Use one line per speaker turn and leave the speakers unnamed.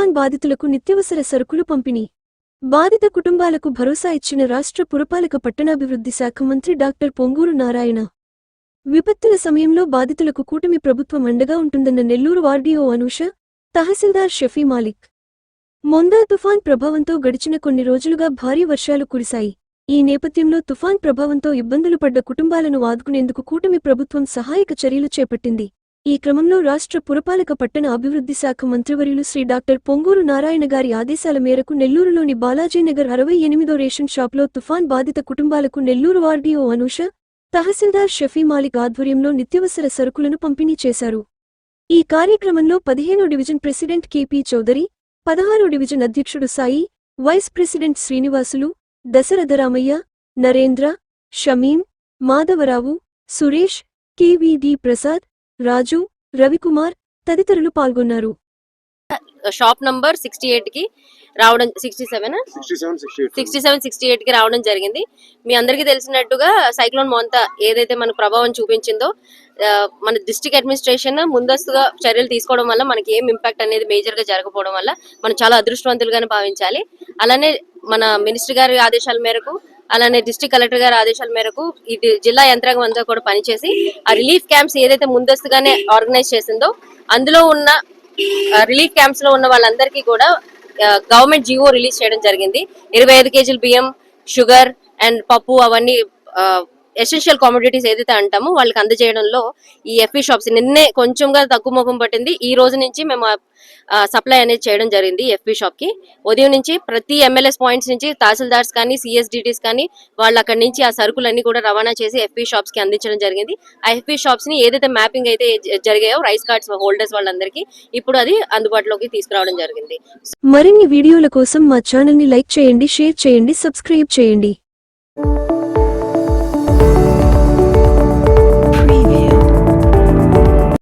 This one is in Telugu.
తుఫాన్ బాధితులకు నిత్యవసర సరుకులు పంపిణీ. బాధిత కుటుంబాలకు భరోసా ఇచ్చిన రాష్ట్ర పురపాలక పట్టణాభివృద్ధి శాఖ మంత్రి డాక్టర్ పొంగూరు నారాయణ. విపత్తుల సమయంలో బాధితులకు కూటమి ప్రభుత్వం అండగా ఉంటుందన్న నెల్లూరు ఆర్డీఓ అనూష తహసీల్దార్ షఫీ మాలిక్. మొందా తుఫాన్ ప్రభావంతో గడిచిన కొన్ని రోజులుగా భారీ వర్షాలు కురిశాయి. ఈ నేపథ్యంలో తుఫాన్ ప్రభావంతో ఇబ్బందులు పడ్డ కుటుంబాలను ఆదుకునేందుకు కూటమి ప్రభుత్వం సహాయక చర్యలు చేపట్టింది. ఈ క్రమంలో రాష్ట్ర పురపాలక పట్టణ అభివృద్ధి శాఖ మంత్రివర్యులు శ్రీ డాక్టర్ పొంగూరు నారాయణ గారి ఆదేశాల మేరకు నెల్లూరులోని బాలాజీనగర్ అరవై ఎనిమిదో రేషన్ షాప్లో తుఫాన్ బాధిత కుటుంబాలకు నెల్లూరు ఆర్డీఓ అనూష తహసీల్దార్ షఫీ మాలిక్ ఆధ్వర్యంలో నిత్యవసర సరుకులను పంపిణీ చేశారు. ఈ కార్యక్రమంలో పదిహేనో డివిజన్ ప్రెసిడెంట్ కెపి చౌదరి పదహారో డివిజన్ అధ్యక్షుడు Sai vice president Srinivasulu Dasharatharamaiah Narendra Shamim Madhavarao Suresh KVD Prasad Raju Ravikumar తదితరులు పాల్గొన్నారు.
షాప్ నంబర్ సిక్స్టీ ఎయిట్కి రావడం sixty seven
sixty seven sixty eight.
కి రావడం జరిగింది. మీ అందరికీ తెలిసినట్టుగా సైక్లోన్ మోంతా ఏదైతే మనకు ప్రభావం చూపించిందో మన డిస్ట్రిక్ట్ అడ్మినిస్ట్రేషన్ ముందస్తుగా చర్యలు తీసుకోవడం వల్ల మనకి ఏం ఇంపాక్ట్ అనేది మేజర్గా జరగకపోవడం వల్ల మనం చాలా అదృష్టవంతులుగానే భావించాలి. అలానే మన మినిస్టర్ గారి ఆదేశాల మేరకు అలానే డిస్టిక్ కలెక్టర్ గారి ఆదేశాల మేరకు ఇది జిల్లా యంత్రాంగం అంతా కూడా పనిచేసి ఆ రిలీఫ్ క్యాంప్స్ ఏదైతే ముందస్తుగానే ఆర్గనైజ్ చేసిందో అందులో ఉన్న రిలీఫ్ క్యాంప్స్లో ఉన్న వాళ్ళందరికీ కూడా గవర్నమెంట్ జీవో రిలీజ్ చేయడం జరిగింది. ఇరవై ఐదు కేజీల బియ్యం షుగర్ అండ్ పప్పు అవన్నీ ఎసెన్షియల్ కామోడిటీస్ ఏదైతే అంటామో వాళ్ళకి అందజేయడంలో ఈ ఎఫ్ఈ షాప్స్ నిన్నే కొంచెంగా తక్కువ ముఖం పట్టింది. ఈ రోజు నుంచి మేము సప్లై అనేది చేయడం జరిగింది ఎఫ్ఈ షాప్కి. ఉదయం నుంచి ప్రతి ఎమ్మెల్యేస్ పాయింట్స్ నుంచి తహసీల్దార్స్ కానీ సిఎస్డిటీస్ కానీ వాళ్ళు అక్కడి నుంచి ఆ సరుకులన్నీ కూడా రవాణా చేసి ఎఫ్ఈ షాప్స్కి అందించడం జరిగింది. ఆ ఎఫ్ఈ షాప్స్ని ఏదైతే మ్యాపింగ్ అయితే జరిగాయో రైస్ కార్డ్స్ హోల్డర్స్ వాళ్ళందరికీ ఇప్పుడు అది అందుబాటులోకి తీసుకురావడం జరిగింది.
మరిన్ని వీడియోల కోసం మా ఛానల్ని లైక్ చేయండి షేర్ చేయండి సబ్స్క్రైబ్ చేయండి.